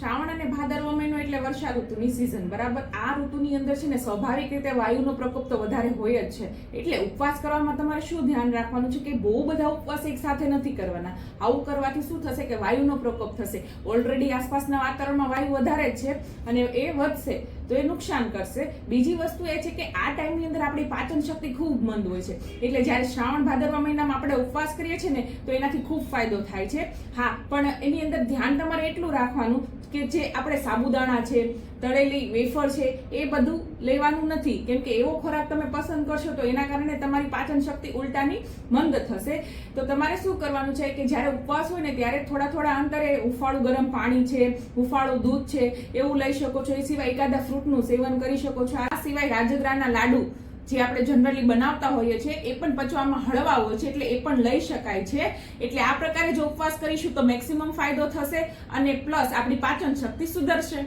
શ્રાવણ અને ભાદરવો મહિનો એટલે વર્ષા ઋતુની સિઝન બરાબર? આ ઋતુની અંદર છે ને, સ્વાભાવિક રીતે વાયુનો પ્રકોપ તો વધારે હોય જ છે. એટલે ઉપવાસ કરવામાં તમારે શું ધ્યાન રાખવાનું છે કે બહુ બધા ઉપવાસ એક સાથે નથી કરવાના? આવું કરવાથી શું થશે કે વાયુનો પ્રકોપ થશે? ઓલરેડી આસપાસના વાતાવરણમાં વાયુ વધારે જ છે અને એ વધશે. તો એ નુકસાન કરશે. બીજી વસ્તુ એ છે કે આ ટાઈમની અંદર આપણી પાચન શક્તિ ખૂબ મંદ હોય છે. એટલે જ્યારે શ્રાવણ ભાદરવા મહિનામાં આપણે ઉપવાસ કરીએ છીએ ને, તો એનાથી ખૂબ ફાયદો થાય છે. હા, પણ એની અંદર ધ્યાન તમારે એટલું રાખવાનું કે જે આપણે સાબુદાણા છે, તળેલી વેફર છે, એ બધું લેવાનું નથી. કેમ કે એવો ખોરાક તમે પસંદ કરશો તો એના કારણે તમારી પાચન શક્તિ ઉલટાની મંદ થશે. તો તમારે શું કરવાનું છે કે જ્યારે ઉપવાસ હોય ને, ત્યારે થોડા થોડા અંતરે હુંફાળું ગરમ પાણી છે, હુંફાળું દૂધ છે, એવું લઈ શકો છો. એ સિવાય એકાદા ફ્રૂટનું સેવન કરી શકો છો. આ સિવાય રાજગરાના લાડુ જે આપણે જનરલી બનાવતા હોઈએ છીએ, એ પણ પચવામાં હળવા હોય છે, એટલે એ પણ લઈ શકાય છે. એટલે આ પ્રકારે જો ઉપવાસ કરીશું તો મેક્સિમમ ફાયદો થશે અને પ્લસ આપણી પાચન શક્તિ સુધરશે.